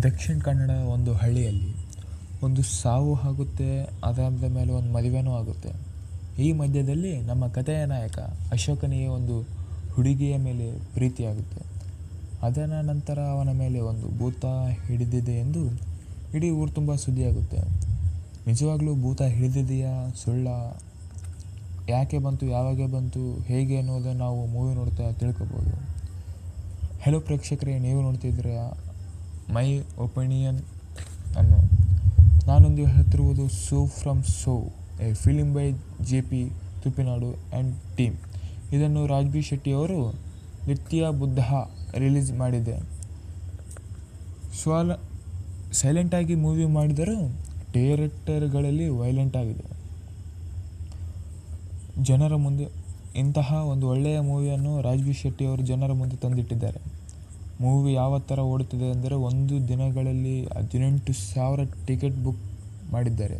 ದಕ್ಷಿಣ ಕನ್ನಡ ಒಂದು ಹಳ್ಳಿಯಲ್ಲಿ ಒಂದು ಸಾವು ಆಗುತ್ತೆ ಅದಾದ ಮೇಲೆ ಒಂದು ಮದುವೆನೂ ಆಗುತ್ತೆ. ಈ ಮಧ್ಯದಲ್ಲಿ ನಮ್ಮ ಕಥೆಯ ನಾಯಕ ಅಶೋಕನಿಗೆ ಒಂದು ಹುಡುಗಿಯ ಮೇಲೆ ಪ್ರೀತಿಯಾಗುತ್ತೆ ಅದರ ನಂತರ ಅವನ ಮೇಲೆ ಒಂದು ಭೂತ ಹಿಡಿದಿದೆ ಎಂದು ಇಡೀ ಊರು ತುಂಬ ಸುದ್ದಿಯಾಗುತ್ತೆ. ನಿಜವಾಗ್ಲೂ ಭೂತ ಹಿಡಿದಿದೆಯಾ? ಸುಳ್ಳ. ಯಾಕೆ ಬಂತು? ಯಾವಾಗ ಬಂತು? ಹೇಗೆ ಅನ್ನೋದನ್ನು ನಾವು ಮೂವಿ ನೋಡ್ತಾ ತಿಳ್ಕೊಬೋದು. ಹೆಲೋ ಪ್ರೇಕ್ಷಕರೇ, ನೀವು ನೋಡ್ತಿದ್ರೆ ಮೈ ಒಪಿನಿಯನ್ ಅನ್ನು ನಾನೊಂದು ಹೇಳ್ತಿರುವುದು so from so, a film by J P Tuppinadu and team. ಇದನ್ನು ರಾಜ್ಬಿ ಶೆಟ್ಟಿ ಅವರು ನಿತ್ಯ ಬುದ್ಧ ರಿಲೀಸ್ ಮಾಡಿದೆ. ಸ್ವಾಲ ಸೈಲೆಂಟಾಗಿ ಮೂವಿ ಮಾಡಿದರೂ ಡೈರೆಕ್ಟರ್ಗಳಲ್ಲಿ ವೈಲೆಂಟ್ ಆಗಿದೆ. ಜನರ ಮುಂದೆ ಇಂತಹ ಒಂದು ಒಳ್ಳೆಯ ಮೂವಿಯನ್ನು ರಾಜ್ಬಿ ಶೆಟ್ಟಿ ಅವರು ಜನರ ಮುಂದೆ ತಂದಿಟ್ಟಿದ್ದಾರೆ. ಮೂವಿ ಯಾವ ಥರ ಓಡುತ್ತಿದೆ ಅಂದರೆ ಒಂದು ದಿನಗಳಲ್ಲಿ ಹದಿನೆಂಟು ಸಾವಿರ ಟಿಕೆಟ್ ಬುಕ್ ಮಾಡಿದ್ದಾರೆ.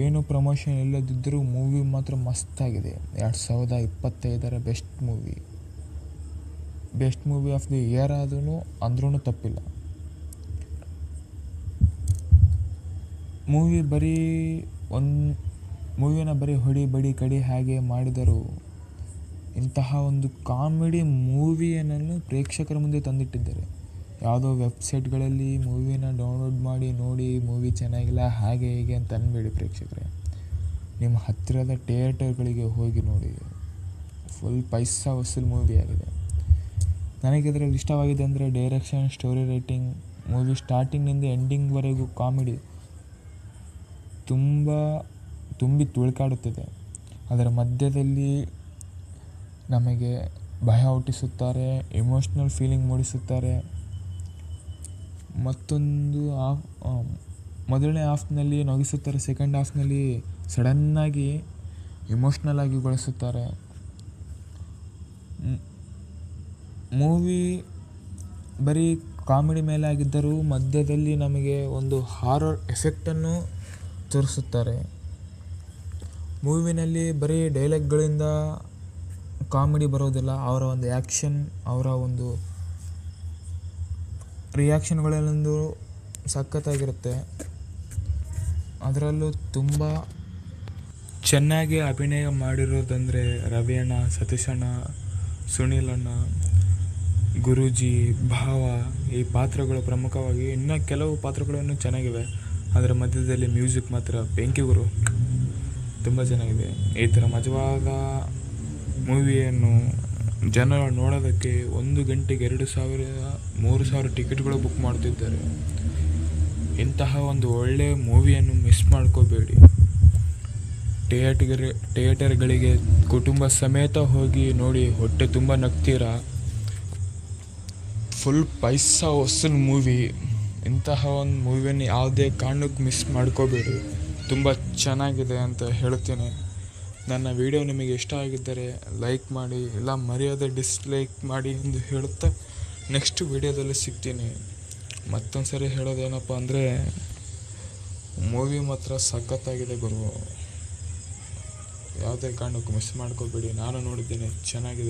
ಏನು ಪ್ರಮೋಷನ್ ಇಲ್ಲದಿದ್ದರೂ ಮೂವಿ ಮಾತ್ರ ಮಸ್ತಾಗಿದೆ. ಎರಡು ಸಾವಿರದ ಇಪ್ಪತ್ತೈದರ best movie. Best movie of the year ಆದ್ರೂ ಅಂದ್ರೂ ತಪ್ಪಿಲ್ಲ. ಮೂವಿ ಬರೀ ಒಂದು, ಮೂವಿನ ಬರೀ ಹೊಡಿ ಬಡಿ ಕಡಿ ಹಾಗೆ ಮಾಡಿದರು ಇಂತಹ ಒಂದು ಕಾಮಿಡಿ ಮೂವಿಯನ್ನು ಪ್ರೇಕ್ಷಕರ ಮುಂದೆ ತಂದಿಟ್ಟಿದ್ದಾರೆ. ಯಾವುದೋ ವೆಬ್ಸೈಟ್ಗಳಲ್ಲಿ ಮೂವಿನ ಡೌನ್ಲೋಡ್ ಮಾಡಿ ನೋಡಿ ಮೂವಿ ಚೆನ್ನಾಗಿಲ್ಲ, ಹಾಗೆ ಹೀಗೆ ಅಂತ ಅನ್ಬೇಡಿ ಪ್ರೇಕ್ಷಕರೇ. ನಿಮ್ಮ ಹತ್ತಿರದ ಥಿಯೇಟರ್ಗಳಿಗೆ ಹೋಗಿ ನೋಡಿ. ಫುಲ್ ಪೈಸಾ ವಸೂಲ್ ಮೂವಿ ಆಗಿದೆ. ನನಗೆ ಇದರಲ್ಲಿ ಇಷ್ಟವಾಗಿದೆ ಅಂದರೆ ಡೈರೆಕ್ಷನ್, ಸ್ಟೋರಿ ರೈಟಿಂಗ್, ಮೂವಿ ಸ್ಟಾರ್ಟಿಂಗ್ನಿಂದ ಎಂಡಿಂಗ್ವರೆಗೂ ಕಾಮಿಡಿ ತುಂಬ ತುಂಬಿ ತುಳ್ಕಾಡುತ್ತದೆ. ಅದರ ಮಧ್ಯದಲ್ಲಿ ನಮಗೆ ಭಯ ಹುಟ್ಟಿಸುತ್ತಾರೆ ಎಮೋಷ್ನಲ್ ಫೀಲಿಂಗ್ ಮೂಡಿಸುತ್ತಾರೆ. ಮತ್ತೊಂದು ಆಫ್ ಮೊದಲನೇ ಹಾಫ್ನಲ್ಲಿ ನಗಿಸುತ್ತಾರೆ ಸೆಕೆಂಡ್ ಹಾಫ್ನಲ್ಲಿ ಸಡನ್ನಾಗಿ ಎಮೋಷ್ನಲ್ ಆಗಿ ಗೊಳಿಸುತ್ತಾರೆ ಮೂವಿ ಬರೀ ಕಾಮಿಡಿ ಮೇಲೆ ಆಗಿದ್ದರೂ ಮಧ್ಯದಲ್ಲಿ ನಮಗೆ ಒಂದು ಹಾರರ್ ಎಫೆಕ್ಟನ್ನು ತೋರಿಸುತ್ತಾರೆ. ಮೂವಿನಲ್ಲಿ ಬರೀ ಡೈಲಾಗ್ಗಳಿಂದ ಕಾಮಿಡಿ ಬರೋದಿಲ್ಲ, ಅವರ ಒಂದು ಆ್ಯಕ್ಷನ್ ಅವರ ಒಂದು ರಿಯಾಕ್ಷನ್ಗಳಲ್ಲೊಂದು ಸಖತ್ತಾಗಿರುತ್ತೆ. ಅದರಲ್ಲೂ ತುಂಬ ಚೆನ್ನಾಗಿ ಅಭಿನಯ ಮಾಡಿರೋದಂದರೆ ರವಿಯಣ್ಣ, ಸತೀಶಣ್ಣ, ಸುನೀಲಣ್ಣ, ಗುರೂಜಿ, ಭಾವ ಈ ಪಾತ್ರಗಳು ಪ್ರಮುಖವಾಗಿ ಇನ್ನು ಕೆಲವು ಪಾತ್ರಗಳನ್ನು ಚೆನ್ನಾಗಿವೆ. ಅದರ ಮಧ್ಯದಲ್ಲಿ ಮ್ಯೂಸಿಕ್ ಮಾತ್ರ ಬೆಂಕಿ ಗುರು. ತುಂಬ ಚೆನ್ನಾಗಿದೆ. ಈ ಥರ ಮಜವಾದ ಮೂವಿಯನ್ನು ಜನರು ನೋಡೋದಕ್ಕೆ ಒಂದು ಗಂಟೆಗೆ ಎರಡು ಸಾವಿರ, ಮೂರು ಸಾವಿರ ಟಿಕೆಟ್ಗಳು ಬುಕ್ ಮಾಡ್ತಿದ್ದಾರೆ. ಇಂತಹ ಒಂದು ಒಳ್ಳೆಯ ಮೂವಿಯನ್ನು ಮಿಸ್ ಮಾಡ್ಕೋಬೇಡಿ. ಥಿಯೇಟರ್ ಥಿಯೇಟರ್ಗಳಿಗೆ ಕುಟುಂಬ ಸಮೇತ ಹೋಗಿ ನೋಡಿ ಹೊಟ್ಟೆ ತುಂಬ ನಗ್ತೀರಾ? ಫುಲ್ ಪೈಸಾ ಹೊಸನ್ ಮೂವಿ. ಇಂತಹ ಒಂದು ಮೂವಿಯನ್ನು ಯಾವುದೇ ಕಾರಣಕ್ಕೆ ಮಿಸ್ ಮಾಡ್ಕೋಬೇಡಿ. ತುಂಬ ಚೆನ್ನಾಗಿದೆ ಅಂತ ಹೇಳ್ತೀನಿ. ನನ್ನ ವಿಡಿಯೋ ನಿಮಗೆ ಇಷ್ಟ ಆಗಿದ್ದರೆ ಲೈಕ್ ಮಾಡಿ, ಇಲ್ಲ ಮರ್ಯಾದೆ ಡಿಸ್ಲೈಕ್ ಮಾಡಿ ಎಂದು ಹೇಳುತ್ತಾ ನೆಕ್ಸ್ಟ್ ವಿಡಿಯೋದಲ್ಲಿ ಸಿಗ್ತೀನಿ. ಮತ್ತೊಂದು ಸರಿ ಹೇಳೋದೇನಪ್ಪ ಅಂದರೆ ಮೂವಿ ಮಾತ್ರ ಸಖತ್ತಾಗಿದೆ ಗುರು. ಯಾವುದೇ ಕಾರಣಕ್ಕೂ ಮಿಸ್ ಮಾಡ್ಕೋಬೇಡಿ. ನಾನು ನೋಡಿದ್ದೇನೆ, ಚೆನ್ನಾಗಿದೆ.